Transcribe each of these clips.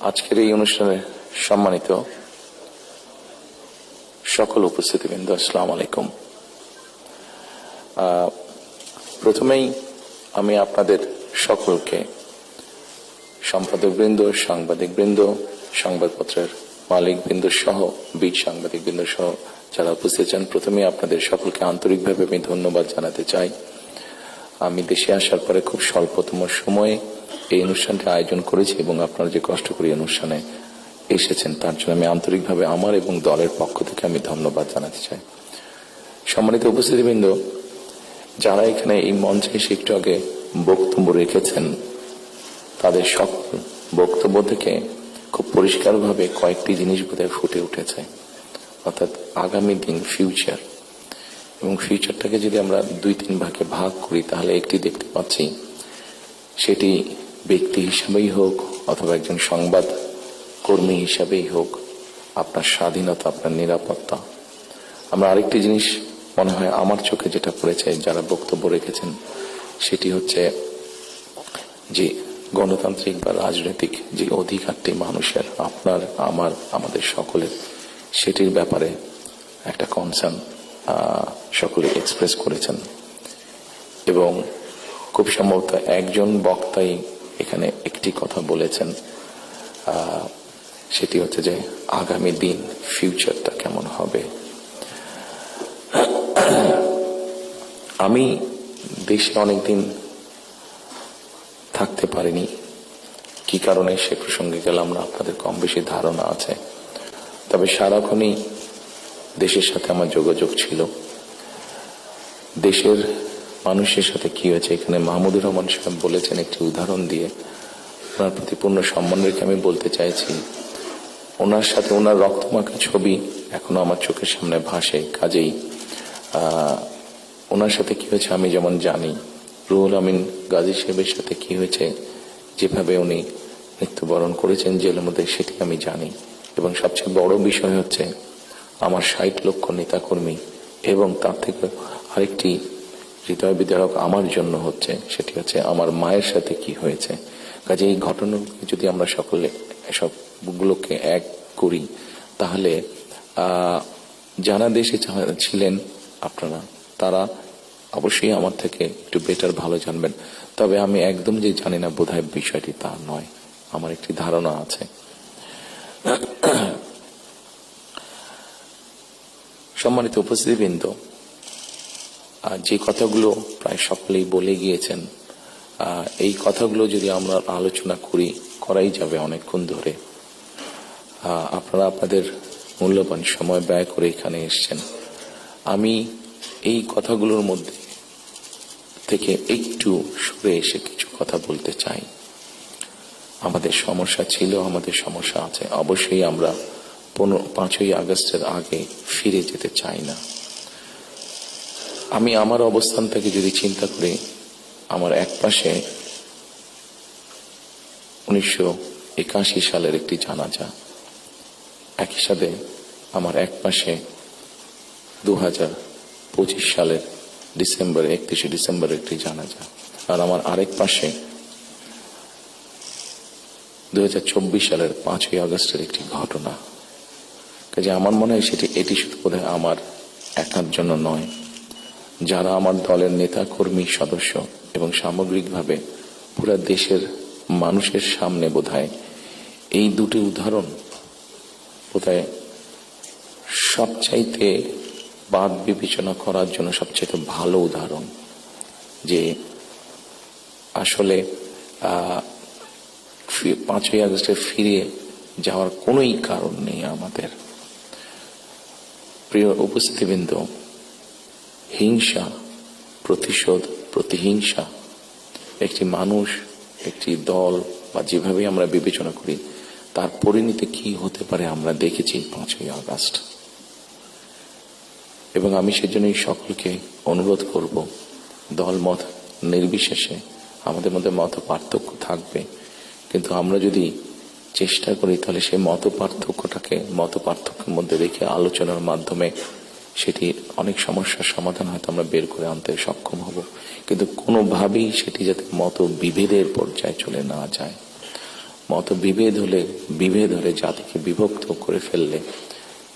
আজকের এই অনুষ্ঠানে সম্মানিত সকল উপস্থিতিবৃন্দ, আসসালাম আলাইকুম। প্রথমেই আমি আপনাদের সকলকে সম্পাদকবৃন্দ, সাংবাদিকবৃন্দ, সংবাদপত্রের মালিকবৃন্দ সহ, বীর সাংবাদিকবৃন্দ সহ যারা উপস্থিত আছেন, প্রথমেই আপনাদের সকলকে আন্তরিকভাবে আমি ধন্যবাদ জানাতে চাই। আমি দেশে আসার পরে খুব স্বল্পতম সময়ে এই অনুষ্ঠানটি আয়োজন করেছি এবং আপনারা যে কষ্ট করে অনুষ্ঠানে এসেছেন, তার জন্য আমি আন্তরিকভাবে আমার এবং দলের পক্ষ থেকে আমি ধন্যবাদ জানাতে চাই। সম্মানিত উপস্থিতিবৃন্দ, যারা এখানে এই মঞ্চে এসে একটু আগে বক্তব্য রেখেছেন, তাদের সকল বক্তব্য থেকে খুব পরিষ্কারভাবে কয়েকটি জিনিস বোধহয় ফুটে উঠেছে, অর্থাৎ আগামী দিন ফিউচার এবং ফিউচারটাকে যদি আমরা দুই তিন ভাগে ভাগ করি, তাহলে একটি দেখতে পাচ্ছি, সেটি ব্যক্তি হিসাবেই হোক অথবা একজন সংবাদ কর্মী হিসাবেই হোক, আপনার স্বাধীনতা, আপনার নিরাপত্তা। আমরা আরেকটি জিনিস মনে হয় আমার চোখে যেটা পড়েছে, যারা বক্তব্য রেখেছেন, সেটি হচ্ছে যে গণতান্ত্রিক বা রাজনৈতিক যে অধিকারটি মানুষের, আপনার, আমার, আমাদের সকলের, সেটির ব্যাপারে একটা কনসার্ন সকলে এক্সপ্রেস করেছেন। এবং খুব সম্ভবত একজন বক্তাই এখানে একটি কথা বলেছেন সেটি হচ্ছে যে আগামী দিন ফিউচারটা কেমন হবে। আমি দেশে অনেকদিন থাকতে পারিনি। কি কারণে সে প্রসঙ্গে গেলাম না, আপনাদের কম বেশি ধারণা আছে। তবে সারাক্ষণই দেশের সাথে আমার যোগাযোগ ছিল। দেশের মানুষের সাথে কি হয়েছে? এখানে মাহমুদুর রহমান সাহেব বলেছেন একটি উদাহরণ দিয়ে। ওনার প্রতি পূর্ণ সম্মান রেখে আমি বলতে চাইছি, ওনার সাথে ওনার রক্তমাখা ছবি এখনও আমার চোখের সামনে ভাসে, কাজেই। ওনার সাথে কি হয়েছে আমি যেমন জানি। রুহুল আমিন গাজী সাহেবের সাথে কি হয়েছে, যেভাবে উনি মৃত্যুবরণ করেছেন জেলের মধ্যে, সেটি আমি জানি। এবং সবচেয়ে বড় বিষয় হচ্ছে, আমার ষাট লক্ষ নেতাকর্মী এবং তার থেকে আরেকটি হৃদয় বিদারক আমার জন্য হচ্ছে, সেটি হচ্ছে আমার মায়ের সাথে কি হয়েছে। কাজে এই ঘটনাগুলো যদি আমরা সকলে, সবগুলোকে এক করি, তাহলে যারা দেশে ছিলেন আপনারা, তারা অবশ্যই আমার থেকে একটু বেটার ভালো জানবেন। তবে আমি একদম যে জানি না বোধহয় বিষয়টি তা নয়, আমার একটি ধারণা আছে। সম্মানিত উপস্থিতিবৃন্দ যে কথাগুলো প্রায় সকলেই বলে গিয়েছেন এই কথাগুলো যদি আমরা আলোচনা করি, করাই যাবে অনেকক্ষণ ধরে। আপনারা আপনাদের মূল্যবান সময় ব্যয় করে এখানে এসেছেন। আমি এই কথাগুলোর মধ্যে থেকে একটু সরে এসে কিছু কথা বলতে চাই। আমাদের সমস্যা ছিল, আমাদের সমস্যা আছে। অবশ্যই আমরা পনেরো, পাঁচই আগস্টের আগে ফিরে যেতে চাই না। আমি আমার অবস্থান থেকে যদি চিন্তা করি, আমার এক পাশে উনিশশো একাশি সালের একটি জানাজা। একই সাথে আমার এক পাশে দু হাজার পঁচিশ সালের ডিসেম্বর, একত্রিশে ডিসেম্বরের একটি জানাজা। আর আমার আরেক পাশে দু হাজার চব্বিশ সালের পাঁচই আগস্টের একটি ঘটনা। কাজে আমার মনে হয় সেটি, এটি শুধু বোধহয় আমার একার জন্য নয় যারা আমার দলের নেতা কর্মী সদস্য এবং সামগ্রিকভাবে পুরো দেশের মানুষের সামনে বোধহয় এই দুটি উদাহরণ বোধহয় সবচাইতে বাদ বিবেচনা করার জন্য সবচাইতে ভালো উদাহরণ যে আসলে পাঁচই আগস্টে ফিরে যাওয়ার কোনোই কারণ নেই আমাদের। প্রিয় উপস্থিতিবৃন্দ হিংসা, প্রতিশোধ, প্রতিহিংসা। একটি মানুষ, একটি দল বা যেভাবে আমরা বিবেচনা করি, তার পরিণতি কি হতে পারে আমরা দেখেছি পাঁচই আগস্ট। এবং আমি সেজন্যই সকলকে অনুরোধ করব দল মত নির্বিশেষে আমাদের মধ্যে মত পার্থক্য থাকবে। কিন্তু আমরা যদি চেষ্টা করি, তাহলে সেই মত পার্থক্যটাকে মত পার্থক্যের মধ্যে রেখে আলোচনার মাধ্যমে সেটি অনেক সমস্যার সমাধান হয়তো আমরা বের করে আনতে সক্ষম হব। কিন্তু কোনোভাবেই সেটি যাতে মত বিভেদের পর্যায়ে চলে না যায়। মত বিভেদ হলে বিভেদ হলে জাতিকে বিভক্ত করে ফেললে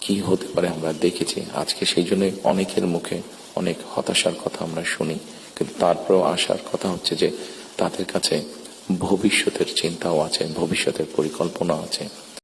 কি হতে পারে আমরা দেখেছি। আজকে সেই জন্য অনেকের মুখে অনেক হতাশার কথা আমরা শুনি। কিন্তু তারপরেও আসার কথা হচ্ছে যে, তাদের কাছে ভবিষ্যতের চিন্তাও আছে, ভবিষ্যতের পরিকল্পনা আছে।